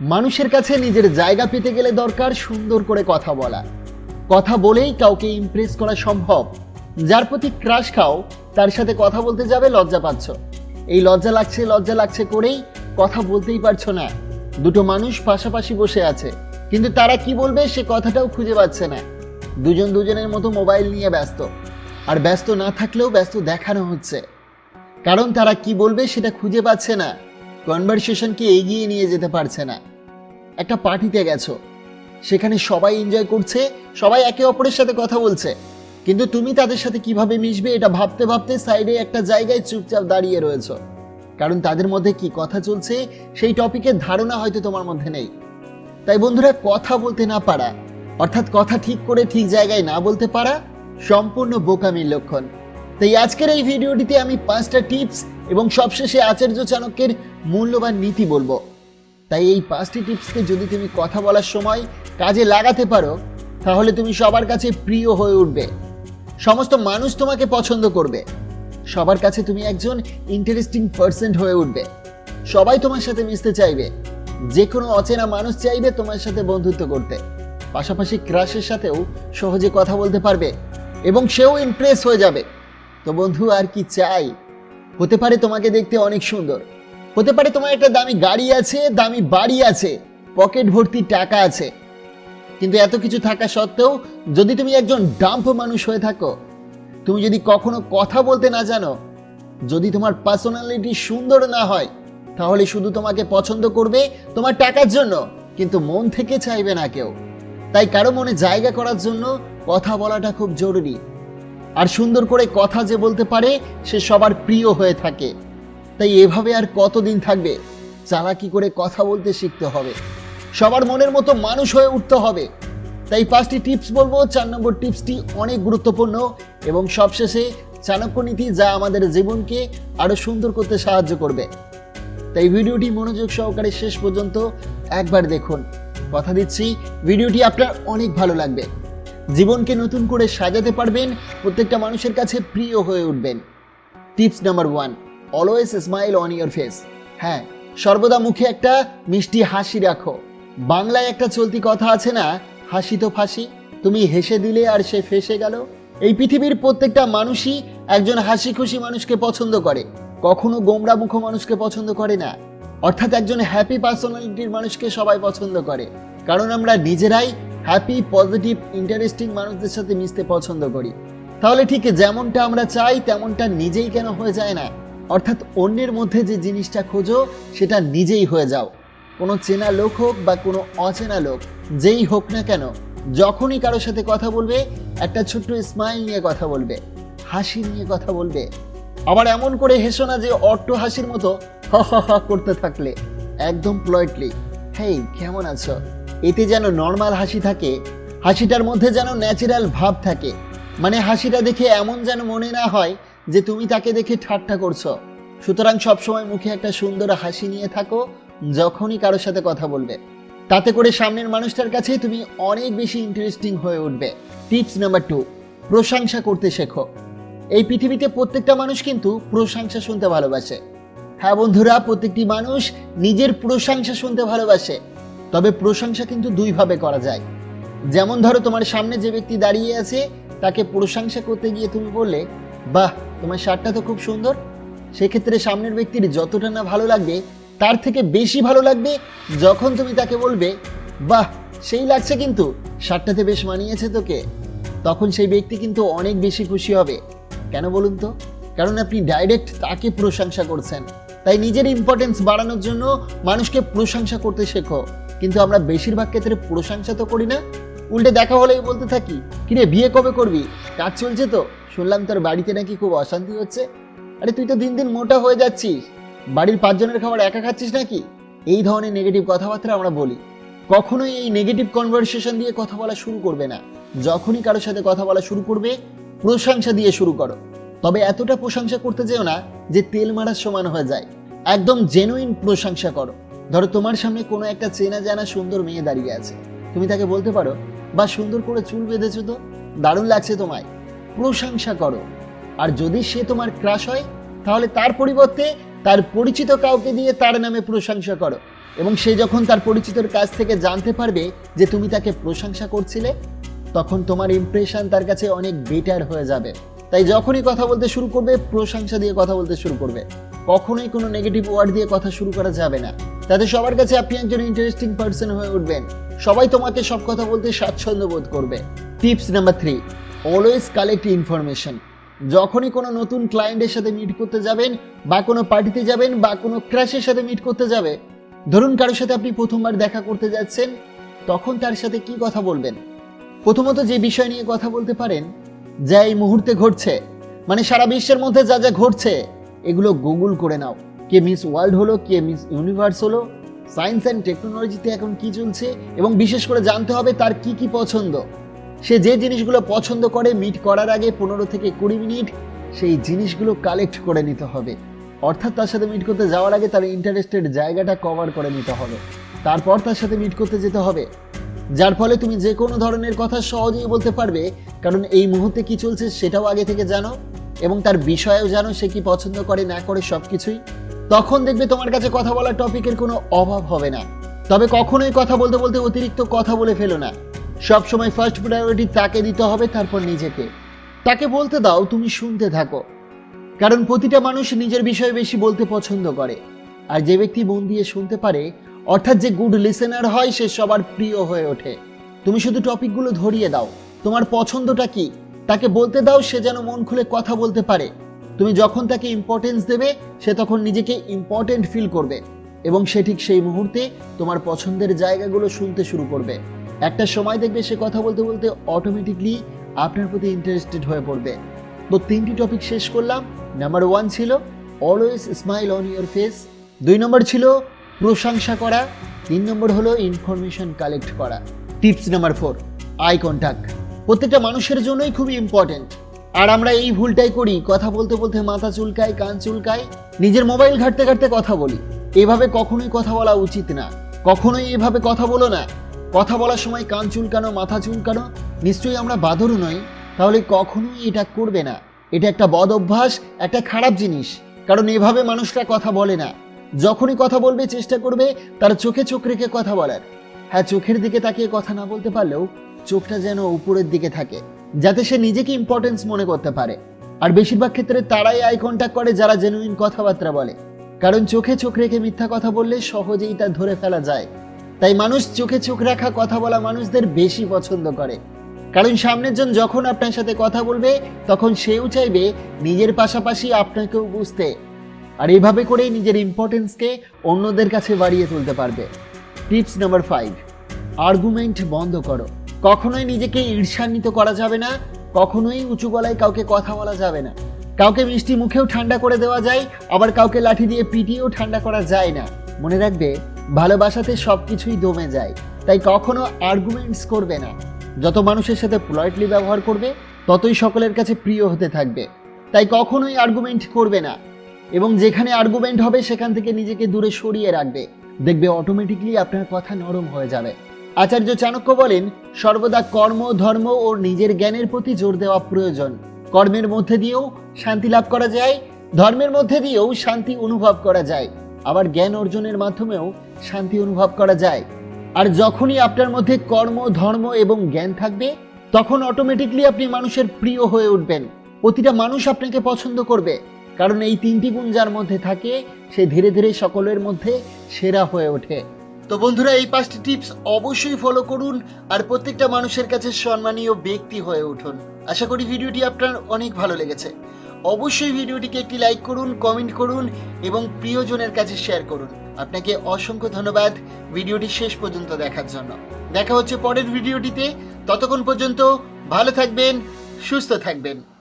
মানুষের কাছে নিজের জায়গা পেতে গেলে দরকার সুন্দর করে কথা বলা। কথা বলেই কাউকে ইমপ্রেস করা সম্ভব। যার প্রতি ক্রাশ খাও, তার সাথে কথা বলতে যাবে লজ্জা পাচ্ছ। এই লজ্জা লাগছে লজ্জা লাগছে করেই কথা বলতেই পারছ না। দুটো মানুষ পাশাপাশি বসে আছে, কিন্তু তারা কি বলবে সে কথাটাও খুঁজে পাচ্ছে না। দুজন দুজনের মতো মোবাইল নিয়ে ব্যস্ত। আর ব্যস্ত না থাকলেও ব্যস্ত দেখানো হচ্ছে। কারণ তারা কি বলবে সেটা খুঁজে পাচ্ছে না। কনভারসেশনকে এগিয়ে নিয়ে যেতে পারছে না। একটা পার্টিতে গেছো, সেখানে সবাই এনজয় করছে, সবাই একে অপরের সাথে কথা বলছে, কিন্তু তুমি তাদের সাথে কীভাবে মিশবে এটা ভাবতে ভাবতে সাইডে একটা জায়গায় চুপচাপ দাঁড়িয়ে রয়েছো। কারণ তাদের মধ্যে কি কথা চলছে সেই টপিকের ধারণা হয়তো তোমার মধ্যে নেই। তাই বন্ধুরা, কথা বলতে না পারা, অর্থাৎ কথা ঠিক করে ঠিক জায়গায় না বলতে পারা, সম্পূর্ণ বোকামির লক্ষণ। তাই আজকের এই ভিডিওটিতে আমি পাঁচটা টিপস এবং সবশেষে আচার্য চাণক্যের মূল্যবান নীতি বলব। তাই এই পাঁচটি টিপসকে যদি তুমি কথা বলার সময় কাজে লাগাতে পারো, তাহলে তুমি সবার কাছে প্রিয় হয়ে উঠবে। সমস্ত মানুষ তোমাকে পছন্দ করবে। সবার কাছে তুমি একজন ইন্টারেস্টিং পার্সেন্ট হয়ে উঠবে। সবাই তোমার সাথে মিশতে চাইবে। যে কোনো অচেনা মানুষ চাইবে তোমার সাথে বন্ধুত্ব করতে। পাশাপাশি ক্রাশের সাথেও সহজে কথা বলতে পারবে এবং সেও ইমপ্রেস হয়ে যাবে। তো বন্ধু, আর কি চাই? হতে পারে তোমাকে দেখতে অনেক সুন্দর। হতে পারে তোমার একটা দামি গাড়ি আছে, দামি বাড়ি আছে, পকেট ভর্তি টাকা আছে। কিন্তু এত কিছু থাকা সত্ত্বেও যদি তুমি একজন ডাম্প মানুষ হয়ে থাকো, তুমি যদি কখনো কথা বলতে না জানো, যদি তোমার পার্সোনালিটি সুন্দর না হয়, তাহলে শুধু তোমাকে পছন্দ করবে তোমার টাকার জন্য, কিন্তু মন থেকে চাইবে না কেউ। তাই কারও মনে জায়গা করার জন্য কথা বলাটা খুব জরুরি। আর সুন্দর করে কথা যে বলতে পারে, সে সবার প্রিয় হয়ে থাকে। তাই এভাবে আর কতদিন থাকবে? চালাকি করে কথা বলতে শিখতে হবে। সবার মনের মতো মানুষ হয়ে উঠতে হবে। তাই পাঁচটি টিপস বলব। চার নম্বর টিপসটি অনেক গুরুত্বপূর্ণ এবং সবশেষে চাণক্য নীতি যা আমাদের জীবনকে আরও সুন্দর করতে সাহায্য করবে। তাই ভিডিওটি মনোযোগ সহকারে শেষ পর্যন্ত একবার দেখুন। কথা দিচ্ছি, ভিডিওটি আপনার অনেক ভালো লাগবে। জীবনকে নতুন করে সাজাতে পারবেন, প্রত্যেকটা মানুষের কাছে প্রিয় হয়ে উঠবেন। Tips number one always smile on your face হ্যাঁ সর্বদা মুখে একটা মিষ্টি হাসি রাখো। বাংলায় একটা চলতি কথা আছে না, হাসি তো ফাঁসি। তুমি হেসে দিলে আর সে ফেসে গেল। এই পৃথিবীর প্রত্যেকটা মানুষই একজন হাসি খুশি মানুষকে পছন্দ করে। কখনো গোমরা মুখ মানুষকে পছন্দ করে না। অর্থাৎ একজন হ্যাপি পার্সোনালিটির মানুষকে সবাই পছন্দ করে। কারণ আমরা নিজেরাই হ্যাপি পজিটিভ ইন্টারেস্টিং মানুষদের সাথে মিশতে পছন্দ করি। তাহলে ঠিক যেমনটা আমরা চাই, তেমনটা নিজেই কেন হয়ে যায় না? অর্থাৎ অন্যের মধ্যে যে জিনিসটা খোঁজো, সেটা নিজেই হয়ে যাও। কোনো চেনা লোক হোক বা কোনো অচেনা লোক, যেই হোক না কেন, যখনই কারোর সাথে কথা বলবে, একটা ছোট্ট স্মাইল নিয়ে কথা বলবে, হাসি নিয়ে কথা বলবে। আবার এমন করে হেসো না যে অট্ট হাসির মতো হ হ করতে থাকলে, একদম প্লয়েটলি হেই কেমন আছো? এতে যেন নর্মাল হাসি থাকে, হাসিটার মধ্যে যেন ন্যাচারাল ভাব থাকে। মানে হাসিটা দেখে এমন যেন মনে না হয় যে তুমি তাকে দেখে ঠাট্টা করছ। সুতরাং সবসময় মুখে একটা সুন্দর হাসি নিয়ে থাকো, যখনই কারোর সাথে কথা বলবে। তাতে করে সামনের মানুষটার কাছে তুমি অনেক বেশি ইন্টারেস্টিং হয়ে উঠবে। টিপস নাম্বার টু, প্রশংসা করতে শেখো। এই পৃথিবীতে প্রত্যেকটা মানুষ কিন্তু প্রশংসা শুনতে ভালোবাসে। হ্যাঁ বন্ধুরা, প্রত্যেকটি মানুষ নিজের প্রশংসা শুনতে ভালোবাসে। তবে প্রশংসা কিন্তু দুইভাবে করা যায়। যেমন ধরো তোমার সামনে যে ব্যক্তি দাঁড়িয়ে আছে, তাকে প্রশংসা করতে গিয়ে তুমি বললে, বাহ, তোমার শার্টটা তো খুব সুন্দর। সেক্ষেত্রে সামনের ব্যক্তির যতটা না ভালো লাগবে, তার থেকে বেশি ভালো লাগবে যখন তুমি তাকে বলবে, বাহ, সেই লাগছে কিন্তু, শার্টটাতে বেশ মানিয়েছে তোকে। তখন সেই ব্যক্তি কিন্তু অনেক বেশি খুশি হবে। কেন বলুন তো? কারণ আপনি ডাইরেক্ট তাকে প্রশংসা করছেন। তাই নিজের ইম্পর্টেন্স বাড়ানোর জন্য মানুষকে প্রশংসা করতে শেখো। কিন্তু আমরা বেশিরভাগ ক্ষেত্রে প্রশংসা তো করি না। উল্টে দেখা হলেই বলতে থাকি, কিরে, বিয়ে কবে করবি? কাজ চলছে তো? শুনলাম তোর বাড়িতে নাকি খুব অশান্তি হচ্ছে। আরে, তুই তো দিন দিন মোটা হয়ে যাচ্ছিস। বাড়ির পাঁচজনের খাবার একা খাচ্ছিস নাকি? এই ধরনের নেগেটিভ কথাবার্তা আমরা বলি। কখনোই এই নেগেটিভ কনভারসেশন দিয়ে কথা বলা শুরু করবে না। যখনই কারোর সাথে কথা বলা শুরু করবে প্রশংসা দিয়ে শুরু করো। তবে এতটা প্রশংসা করতে যেও না যে তেল মারার সমান হয়ে যায়। একদম জেনুইন প্রশংসা করো। ধরো তোমার সামনে কোনো একটা চেনা জানা সুন্দর মেয়ে দাঁড়িয়ে আছে। তুমি তাকে বলতে পারো, বা সুন্দর করে চুল বেঁধেছো তো? দারুণ লাগছে তোমায়। প্রশংসা করো। আর যদি সে তোমার ক্রাশ হয়, তাহলে তার পরিবর্তে তার পরিচিত কাউকে দিয়ে তার নামে প্রশংসা করো। এবং সে যখন তার পরিচিতর কাছ থেকে জানতে পারবে যে তুমি তাকে প্রশংসা করছিলে, তখন তোমার ইমপ্রেশন তার কাছে অনেক বেটার হয়ে যাবে। তাই যখনই কথা বলতে শুরু করবে, প্রশংসা দিয়ে কথা বলতে শুরু করবে। কখনোই কোনো নেগেটিভ ওয়ার্ড দিয়ে কথা শুরু করা যাবে না। তাতে সবার কাছে আপনি একজন ইন্টারেস্টিং পার্সন হয়ে উঠবেন। সবাই তোমাকে সব কথা বলতে স্বাচ্ছন্দ্য বোধ করবে। Tips number three always collect information যখনই কোনো নতুন ক্লায়েন্টের সাথে মিট করতে যাবেন, বা কোনো পার্টিতে যাবেন, বা কোনো ক্র্যাশের সাথে মিট করতে যাবে, ধরুন কারোর সাথে আপনি প্রথমবার দেখা করতে যাচ্ছেন, তখন তার সাথে কি কথা বলবেন? প্রথমত যে বিষয় নিয়ে কথা বলতে পারেন যা এই মুহূর্তে ঘটছে। মানে সারা বিশ্বের মধ্যে যা যা ঘটছে, এগুলো গুগল করে নাও। কে মিস ওয়ার্ল্ড হলো, কে মিস ইউনিভার্স হলো সায়েন্স অ্যান্ড টেকনোলজিতে এখন কি চলছে, এবং বিশেষ করে জানতে হবে তার কি কি পছন্দ। সে যে জিনিসগুলো পছন্দ করে মিট করার আগে পনেরো থেকে কুড়ি মিনিট সেই জিনিসগুলো কালেক্ট করে নিতে হবে। অর্থাৎ তার সাথে মিট করতে যাওয়ার আগে তার ইন্টারেস্টেড জায়গাটা কভার করে নিতে হবে। তারপর তার সাথে মিট করতে যেতে হবে। যার ফলে তুমি যে কোনো ধরনের কথা সহজেই বলতে পারবে, কারণ এই মুহূর্তে কি চলছে সেটাও আগে থেকে জানো, এবং তার বিষয়েও জানো সে কি পছন্দ করে, না করে সব কিছুই তখন দেখবে তোমার কাছে কথা বলার টপিকের কোনো অভাব হবে না। তবে কখনোই কথা বলতে বলতে অতিরিক্ত কথা বলে ফেলো না। সব সময় ফার্স্ট প্রায়োরিটি তাকে দিতে হবে, তারপর নিজেকে। তাকে বলতে দাও, তুমি শুনতে থাকো। কারণ প্রতিটা মানুষ নিজের বিষয়ে বেশি বলতে পছন্দ করে। আর যে ব্যক্তি মন দিয়ে শুনতে পারে অর্থাৎ যে গুড লিসেনার হয়, সে সবার প্রিয় হয়ে ওঠে। তুমি শুধু টপিকগুলো ধরিয়ে দাও। তোমার পছন্দটা কি? তাকে বলতে দাও, সে যেন মন খুলে কথা বলতে পারে। তুমি যখন তাকে ইম্পর্টেন্স দেবে, সে তখন নিজেকে ইম্পর্টেন্ট ফিল করবে। এবং সে ঠিক সেই মুহূর্তে তোমার পছন্দের জায়গাগুলো শুনতে শুরু করবে। একটা সময় দেখবে সে কথা বলতে বলতে অটোমেটিকলি আপনার প্রতি ইন্টারেস্টেড হয়ে পড়বে। তো তিনটি টপিক শেষ করলাম। নাম্বার ওয়ান ছিল always smile on your face দুই নম্বর ছিল প্রশংসা করা, তিন নম্বর হলো ইনফরমেশন কালেক্ট করা। Tips number four eye contact প্রত্যেকটা মানুষের জন্যই খুবই ইম্পর্টেন্ট আর আমরা এই ভুলটাই করি, কথা বলতে বলতে মাথা চুলকায় কান চুলকায় নিজের মোবাইল ঘাটতে ঘাটতে কথা বলি। এভাবে কখনোই কথা বলা উচিত না। কখনোই এভাবে কথা বলো না। কথা বলার সময় কান চুলকানো, মাথা চুলকানো, নিশ্চয়ই আমরা বাদরও নই। তাহলে কখনোই এটা করবে না। এটা একটা বদ অভ্যাস, একটা খারাপ জিনিস। কারণ এভাবে মানুষরা কথা বলে না। যখনই কথা বলবে, চেষ্টা করবে, তার চোখে চোখ রেখে কথা বলার। হ্যাঁ চোখের দিকে তাকিয়ে কথা না বলতে পারলেও চোখটা যেন উপরের দিকে থাকে, যাতে সে নিজেকে ইম্পর্টেন্স মনে করতে পারে। আর বেশিরভাগ ক্ষেত্রে তারাই আই কন্ট্যাক্ট করে যারা জেনুইন কথাবার্তা বলে। কারণ চোখে চোখ রেখে মিথ্যা কথা বললে সহজেই তা ধরে ফেলা যায়। তাই মানুষ চোখে চোখ রাখা কথা বলা মানুষদের বেশি পছন্দ করে। কারণ সামনের জন যখন আপনার সাথে কথা বলবে, তখন সেও চাইবে নিজের পাশাপাশি আপনাকেও বুঝতে। আর এইভাবে করেই নিজের ইম্পর্টেন্সকে অন্যদের কাছে বাড়িয়ে তুলতে পারবে। টিপস নাম্বার ফাইভ আর্গুমেন্ট বন্ধ করো। কখনোই নিজেকে ঈর্ষান্বিত করা যাবে না, কখনোই উঁচু গলায় কাউকে কথা বলা যাবে না। কাউকে মিষ্টি মুখেও ঠান্ডা করে দেওয়া যায়, আবার কাউকে লাঠি দিয়ে পিটিয়েও ঠান্ডা করা যায় না। মনে রাখবে, ভালোবাসাতে সব কিছুই দমে যায়, তাই কখনো আর্গুমেন্টস করবে না। যত মানুষের সাথে পোলাইটলি ব্যবহার করবে, ততই সকলের কাছে প্রিয় হতে থাকবে। তাই কখনোই আর্গুমেন্ট করবে না। এবং যেখানে আর্গুমেন্ট হবে সেখান থেকে নিজেকে দূরে সরিয়ে রাখবে। দেখবে অটোমেটিকলি আপনার কথা নরম হয়ে যাবে। আচার্য চাণক্য বলেন, সর্বদা কর্ম, ধর্ম ও নিজের জ্ঞানের প্রতি জোর দেওয়া প্রয়োজন। কর্মের মধ্যে দিয়েও শান্তি লাভ করা যায়, ধর্মের মধ্যে দিয়েও শান্তি অনুভব করা যায়। আবার জ্ঞান অর্জনের মাধ্যমেও শান্তি অনুভব করা যায়। আর যখনই আপনার মধ্যে কর্ম, ধর্ম এবং জ্ঞান থাকবে, তখন অটোমেটিকলি আপনি মানুষের প্রিয় হয়ে উঠবেন। প্রতিটা মানুষ আপনাকে পছন্দ করবে। কারণ এই তিনটি গুণ যার মধ্যে থাকে, সে ধীরে ধীরে সকলের মধ্যে সেরা হয়ে ওঠে। তো বন্ধুরা, এই পাঁচটি টিপস অবশ্যই ফলো করুন আর প্রত্যেকটা মানুষের কাছে সম্মানীয় ব্যক্তি হয়ে উঠুন। আশা করি ভিডিওটি আপনার অনেক ভালো লেগেছে। অবশ্যই ভিডিওটিকে একটি লাইক করুন কমেন্ট করুন এবং প্রিয়জনের কাছে শেয়ার করুন। আপনাকে অসংখ্য ধন্যবাদ ভিডিওটি শেষ পর্যন্ত দেখার জন্য। দেখা হচ্ছে পরের ভিডিওটিতে। ততক্ষণ পর্যন্ত ভালো থাকবেন, সুস্থ থাকবেন।